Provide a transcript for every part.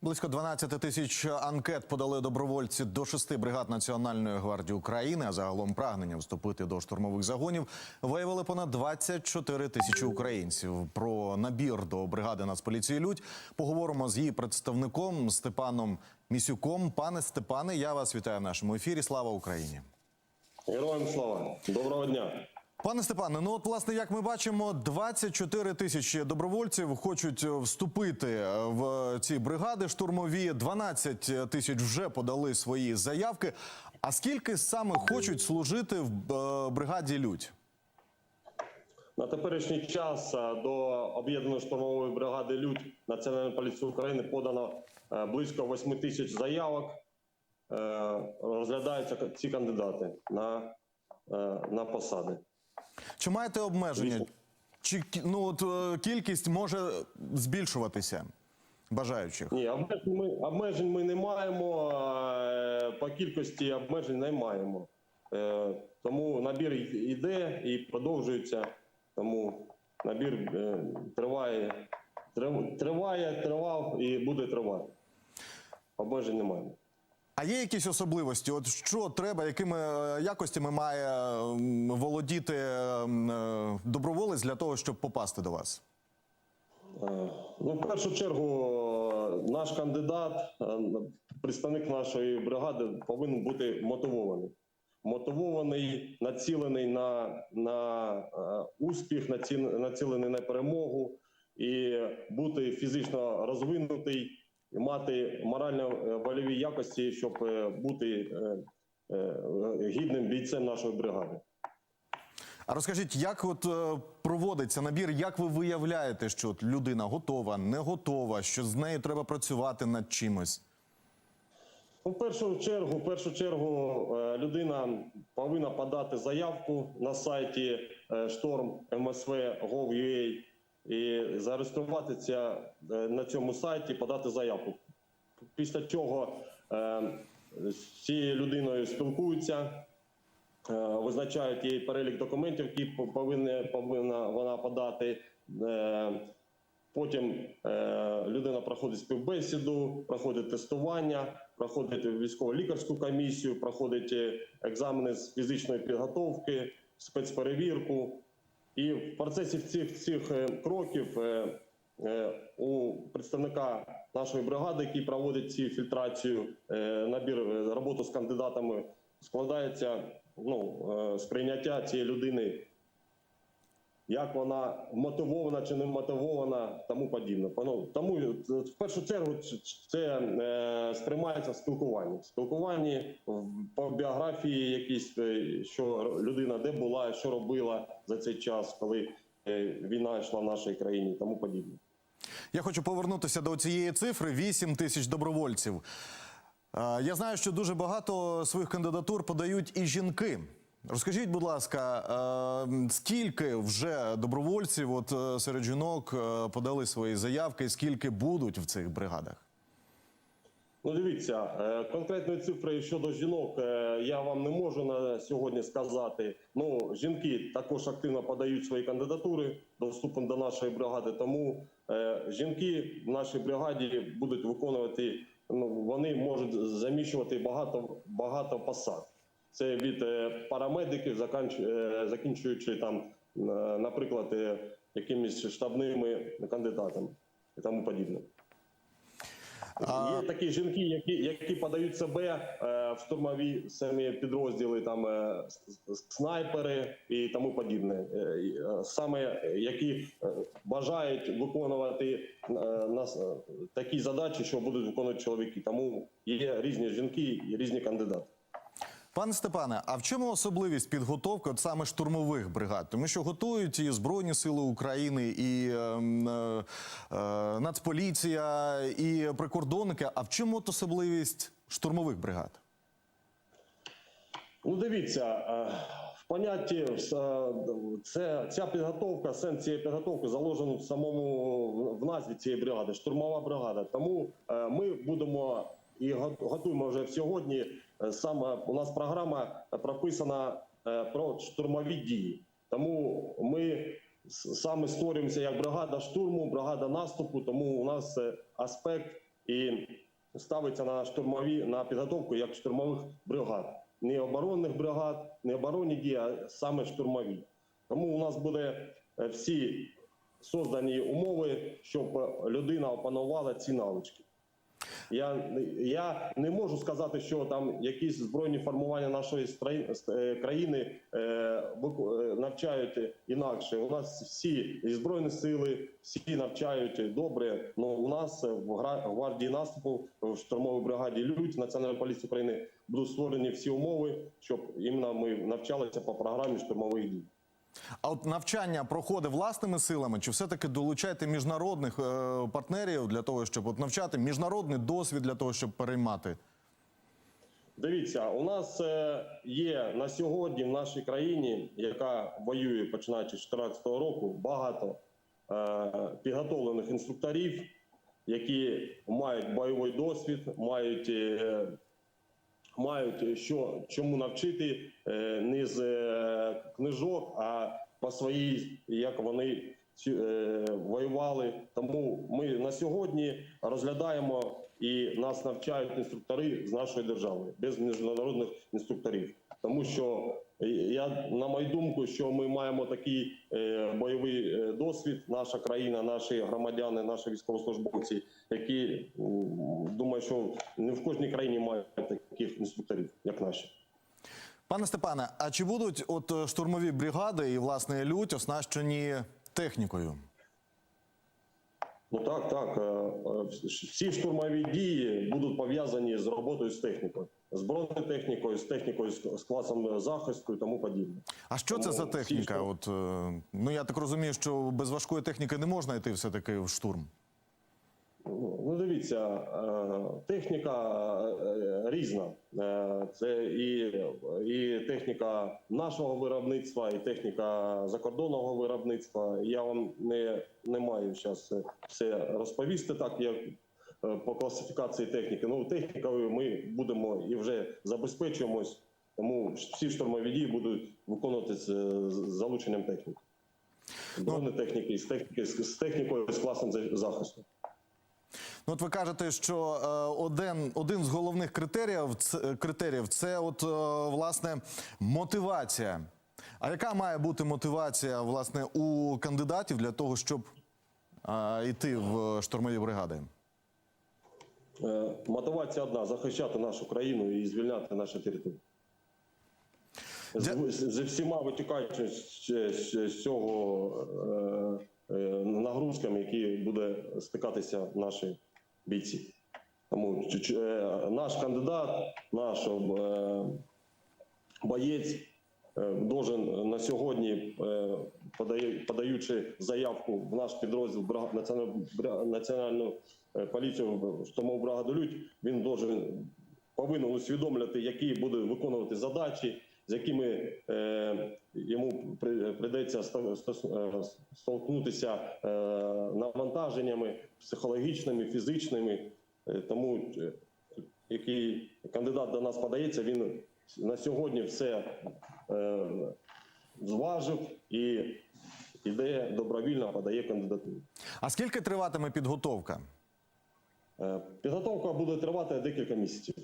Близько 12 тисяч анкет подали добровольці до шести бригад Національної гвардії України. А загалом прагнення вступити до штурмових загонів виявили понад 24 тисячі українців. Про набір до бригади Нацполіції Людь поговоримо з її представником Степаном Місюком. Пане Степане, я вас вітаю в нашому ефірі. Слава Україні! Героям слава! Доброго дня! Пане Степане, ну от власне, як ми бачимо, 24 тисячі добровольців хочуть е, вступити е, в ці бригади штурмові. 12 тисяч вже подали свої заявки. А скільки саме хочуть служити в е, бригаді Людь? На теперішній час до об'єднаної штурмової бригади Людь Національної поліції України подано близько 8 тисяч заявок. Розглядаються ці кандидати на, на посади. Чи маєте обмеження? Чи ну от е, кількість може збільшуватися бажаючих? Ні, обмежень ми, обмежень ми не маємо. е, По кількості обмежень не маємо. Е, Тому набір йде і продовжується. Тому набір триває, триває, тривав і буде тривати. Обмежень не маємо. А є якісь особливості? От що треба, якими е, якостями має володіти е, доброволець для того, щоб попасти до вас? Е, Ну, в першу чергу, наш кандидат, представник нашої бригади, повинен бути мотивований. Мотивований, націлений на, на успіх, націлений на перемогу і бути фізично розвинутий, мати морально-вольові якості, щоб е, бути е, е, гідним бійцем нашої бригади. А розкажіть, як от е, проводиться набір? Як ви виявляєте, що от людина готова, не готова, що з нею треба працювати над чимось? Ну, в першу чергу, в першу чергу, е, людина повинна подати заявку на сайті е, storm.msv.gov.ua і зареєструватися е, на цьому сайті, подати заявку. Після чого е, з цією людиною спілкуються, е, визначають їй перелік документів, які повинна, повинна вона подати. Потім людина проходить співбесіду, проходить тестування, проходить військово-лікарську комісію, проходить екзамени з фізичної підготовки, спецперевірку. І в процесі цих, цих е, кроків е, е, у представника нашої бригади, який проводить цю фільтрацію, набір роботу з кандидатами, складається ну, сприйняття цієї людини як вона мотивована чи не мотивована, тому подібне. Тому е, в першу чергу це е, сприймається в спілкуванні. В спілкуванні по біографії, якісь е, що людина де була, що робила за цей час, коли війна йшла в нашій країні, тому подібне. Я хочу повернутися до цієї цифри: 8 тисяч добровольців. Я знаю, що дуже багато своїх кандидатур подають і жінки. Розкажіть, будь ласка, е, скільки вже добровольців от е, серед жінок е, подали свої заявки, скільки будуть в цих бригадах? Ну, дивіться, е, конкретної цифри щодо жінок я вам не можу на сьогодні сказати. Ну, жінки також активно подають свої кандидатури до вступу до нашої бригади. Тому жінки в нашій бригаді будуть виконувати. Ну, вони можуть заміщувати багато багато посад. Це від е, парамедиків, е, закінчуючи там, е, наприклад, якимись штабними кандидатами і тому подібне. Є такі жінки, які, які подають себе е, в штурмові самі підрозділи, там е, снайпери і тому подібне. Е, е, саме які бажають виконувати е, нас е, такі задачі, що будуть виконувати чоловіки. Тому є різні жінки і різні кандидати. Пане Степане, а в чому особливість підготовки от саме штурмових бригад? Тому що готують і Збройні Сили України, і ем, е, е, Нацполіція, і прикордонники. А в чому от особливість штурмових бригад? Ну, дивіться, е, в понятті е, це ця підготовка, сенс цієї підготовки заложений в самому в назві цієї бригади штурмова бригада. Тому е, ми будемо і готуємо вже сьогодні. Е, Саме у нас програма прописана е, про штурмові дії. Тому ми саме створюємося як бригада штурму, бригада наступу. Тому у нас е, аспект і ставиться на штурмові на підготовку як штурмових бригад. Не оборонних бригад, не оборонні дії, а саме штурмові. Тому у нас буде е, всі создані умови, щоб людина опанувала ці навички. Я, я не можу сказати, що там якісь збройні формування нашої е, країни е, е, навчають інакше. У нас всі і збройні сили, всі навчають добре. Ну у нас в гвардії наступу в штурмовій бригаді Людь Національної поліції України будуть створені всі умови, щоб іменно ми навчалися по програмі штурмових дій. А от навчання проходить власними силами, чи все-таки долучаєте міжнародних е, партнерів для того, щоб от навчати міжнародний досвід для того, щоб переймати? Дивіться, у нас е, є на сьогодні в нашій країні, яка воює починаючи з 2014 року, багато е, підготовлених інструкторів, які мають бойовий досвід, мають, мають що чому навчити е, не з е, книжок, а по своїй, як вони е, воювали. Тому ми на сьогодні розглядаємо і нас навчають інструктори з нашої держави без міжнародних інструкторів. Тому що е, я на мою думку, що ми маємо такий е, бойовий е, досвід, наша країна, наші громадяни, наші військовослужбовці, які думаю, що не в кожній країні мають таких інструкторів, як наші. Пане Степане, а чи будуть от штурмові бригади і власне лють оснащені технікою? Ну так, так. е, е, Всі штурмові дії будуть пов'язані з роботою з технікою, з бронетехнікою, з технікою з класом захисту і тому подібне. А що це за техніка? Штурм... От е, ну я так розумію, що без важкої техніки не можна йти все-таки в штурм. Ну, дивіться, е, техніка е, різна. Е, Це і, і техніка нашого виробництва, і техніка закордонного виробництва. Я вам не, не маю зараз все розповісти так, як по класифікації техніки. Ну, технікою ми будемо і вже забезпечуємось, тому всі штурмові дії будуть виконуватися з залученням техніки. Бронетехніки, з техніки, з з технікою з класом за- захисту. Ну, от ви кажете, що е, один, один з головних критеріїв це, критеріїв це от е, власне мотивація. А яка має бути мотивація власне у кандидатів для того, щоб е, йти в штурмові бригади? Е, Мотивація одна захищати нашу країну і звільняти наші території. З, Дя- з, з всіма витікаючи з, з, з цього е, е, нагрузками, які буде стикатися наші бійці. Тому е, наш кандидат, наш е, боєць е, должен на сьогодні, подаючи заявку в наш підрозділ національну, поліцію штурмову бригаду Людь, він должен повинен усвідомлювати, які буде виконувати задачі, з якими е, йому при- прийдеться е, столкнутися е, навантаженнями психологічними, фізичними. Е, тому який кандидат до нас подається, він на сьогодні все е, зважив і іде добровільно, подає кандидатуру. А скільки триватиме підготовка? Підготовка буде тривати декілька місяців.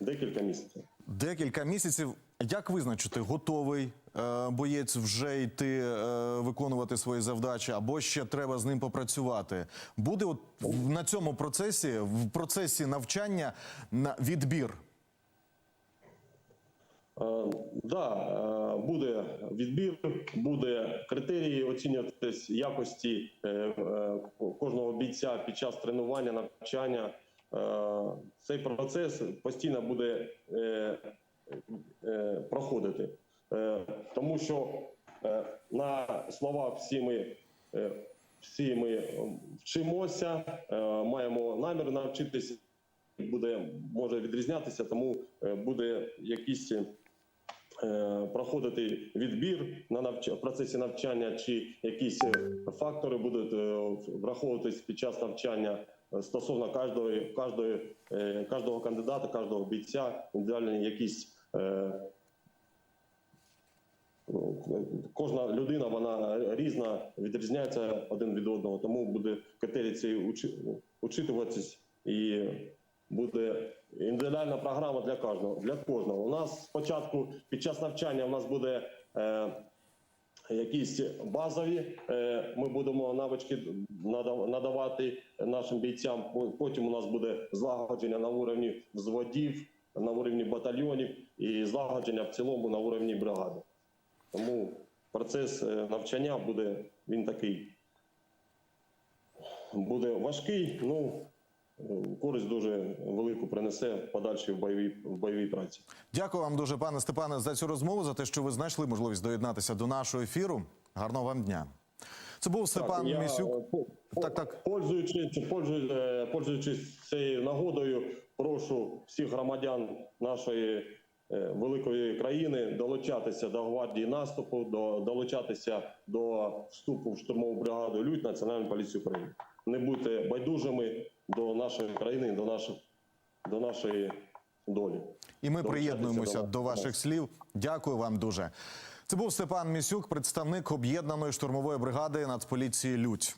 Декілька місяців. Декілька місяців. Як визначити, готовий е, боєць вже йти е, виконувати свої завдачі, або ще треба з ним попрацювати? Буде от на цьому процесі, в процесі навчання на відбір? Е, Да, е, буде відбір, буде критерії оцінюватись якості е, е, кожного бійця під час тренування, навчання. Е, Цей процес постійно буде е, е, проходити, тому що на слова всі ми. Всі ми вчимося, маємо намір навчитися, буде може відрізнятися, тому буде якісь е, проходити відбір на навч... в процесі навчання, чи якісь фактори будуть враховуватись під час навчання стосовно кожної, кожної, е, кожного кандидата, кожного бійця, індивідуальні якісь. е, ну, Кожна людина вона різна, відрізняється один від одного, тому буде критерії цієї учитуватись і буде індивідуальна програма для кожного. Для кожного. У нас спочатку під час навчання у нас буде е, якісь базові. е, Ми будемо навички надавати нашим бійцям. Потім у нас буде злагодження на уровні взводів, на уровні батальйонів і злагодження в цілому на уровні бригади. Тому процес е, навчання буде він такий. Буде важкий, ну користь дуже велику принесе в подальшій в бойовій, в бойовій праці. Дякую вам дуже, пане Степане, за цю розмову, за те, що ви знайшли можливість доєднатися до нашого ефіру. Гарного вам дня. Це був Степан я, Місюк. е, по- по- Так, так. Пользуючись, пользуючись, е, пользуючись цією нагодою, прошу всіх громадян нашої е, великої країни долучатися до гвардії наступу, до, долучатися до вступу в штурмову бригаду Людь Національної поліції України. Не будьте байдужими до нашої країни, до наших до нашої долі. І ми до приєднуємося до до ваших слів. Дякую вам дуже. Це був Степан Місюк, представник об'єднаної штурмової бригади Нацполіції Людь.